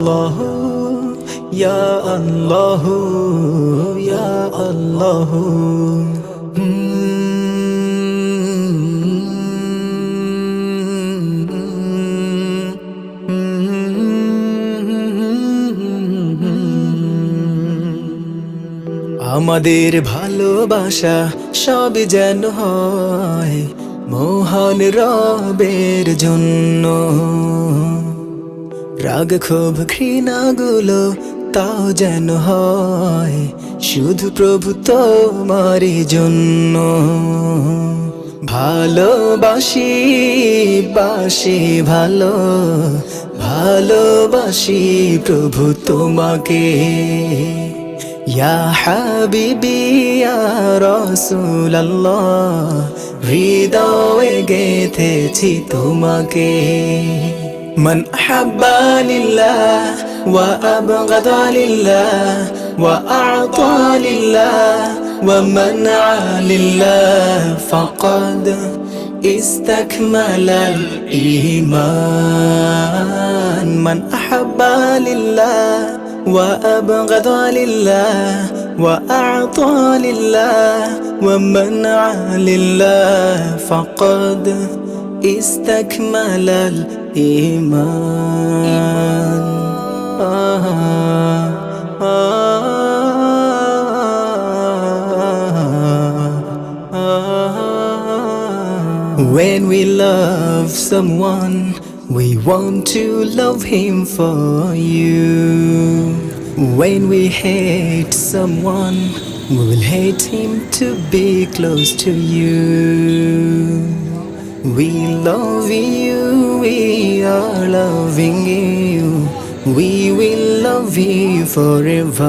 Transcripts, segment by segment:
আল্লাহ ইয়া আল্লাহ ইয়া আল্লাহ। আমাদের ভালোবাসা সব যেন হয় মোহন রবের জন্য। রাগ ক্ষোভ ঘৃণাগুলো তাও যেন হয়, শুধু প্রভু তোমারই জন্য। ভালোবাসি, বাসি, ভালো, ভালোবাসি প্রভু তোমাকে। ইয়া হাবিবি, ইয়া হৃদয়ে গেথেছি তোমাকে। من أحب لله وأبغض لله وأعطى لله ومنع لله فقد استكمل الإيمان. من أحب لله وأبغض لله وأعطى لله ومنع لله فقد استكمل الإيمان آه When we love someone, we want to love him for you. When we hate someone, we will hate him to be close to you. We love you, we are loving you. We will love you forever.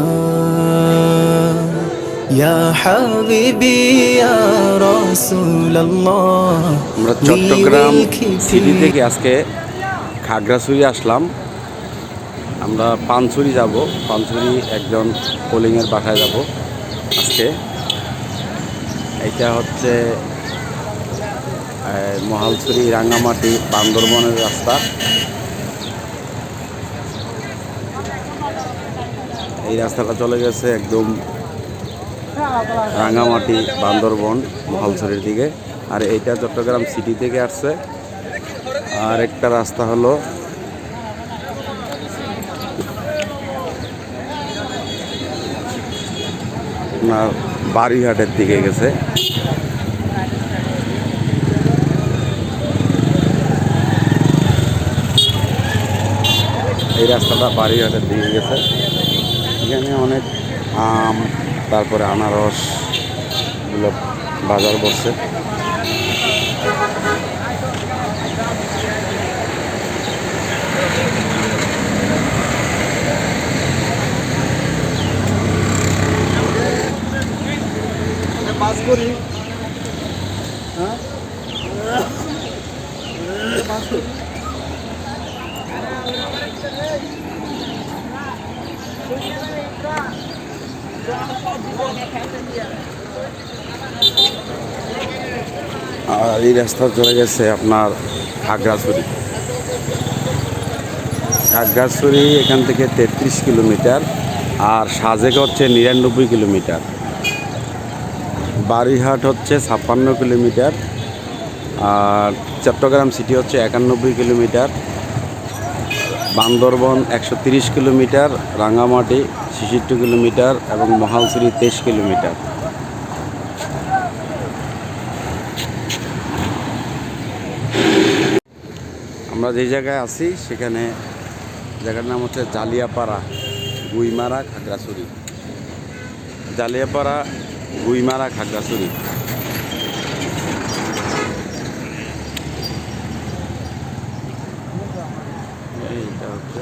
Ya Habibi, Ya Rasulallah. আমরা Chittagong city থেকে আজকে খাগড়াছড়ি আসলাম আমরা পানছড়ি যাব পানছড়ি একজন পোলিংয়ের বাসায় যাব আজকে এইটা হচ্ছে মহালছড়ি, রাঙ্গামাটি, বান্দরবনের রাস্তা। এই রাস্তাটা চলে গেছে একদম রাঙ্গামাটি, বান্দরবন, মহালছড়ির দিকে। আর এইটা চট্টগ্রাম সিটি থেকে আসছে। আর একটা রাস্তা হলো বাড়িঘাটের দিকে গেছে। এই রাস্তাটা বাড়িঘাটের দিকে গেছে। এখানে অনেক আম তারপরে আনারস এগুলো বাজার বসছে আর এই রাস্তা চলে গেছে আপনার খাগড়াছড়ি। খাগড়াছড়ি এখান থেকে তেত্রিশ কিলোমিটার আর সাজেক হচ্ছে নিরানব্বই কিলোমিটার। বাড়িহাট হচ্ছে ছাপ্পান্ন কিলোমিটার আর চট্টগ্রাম সিটি হচ্ছে একানব্বই কিলোমিটার। বান্দরবন একশো তিরিশ কিলোমিটার রাঙামাটি ছেষট্টি কিলোমিটার এবং মহালছড়ি তেইশ কিলোমিটার। আমরা যে জায়গায় আছি, সেখানে জায়গার নাম হচ্ছে জালিয়াপাড়া, গুইমারা, খাগড়াছড়ি। জালিয়াপাড়া, গুইমারা, খাগড়াছড়ি এইটা হচ্ছে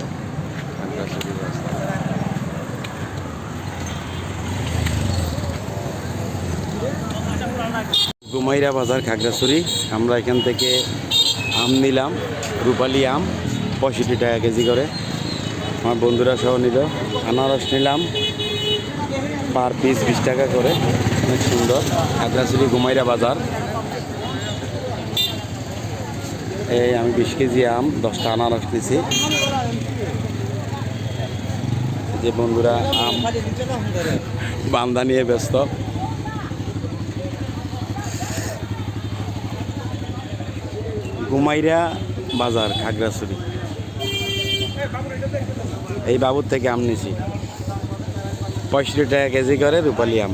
খাগড়াছড়ির রাস্তা গুমাইরা বাজার খাগড়াছড়ি। আমরা এখান থেকে আম নিলাম, রূপালি আম, পঁয়ষট্টি টাকা কেজি করে। আমার বন্ধুরা সহ নিল, আনারস নিলাম, পার পিস বিশ টাকা করে। অনেক সুন্দর, খাগড়াছড়ি গুমাইরা বাজার। এই আমি বিশ কেজি আম, দশটা আনারস নিছি। যে বন্ধুরা আম বান্দা নিয়ে ব্যস্ত। গুমাইরা বাজার খাগড়াছড়ি। এই বাবুর থেকে আম নিছি। পঁয়ষট্টি টাকা কেজি করে রূপালি আম।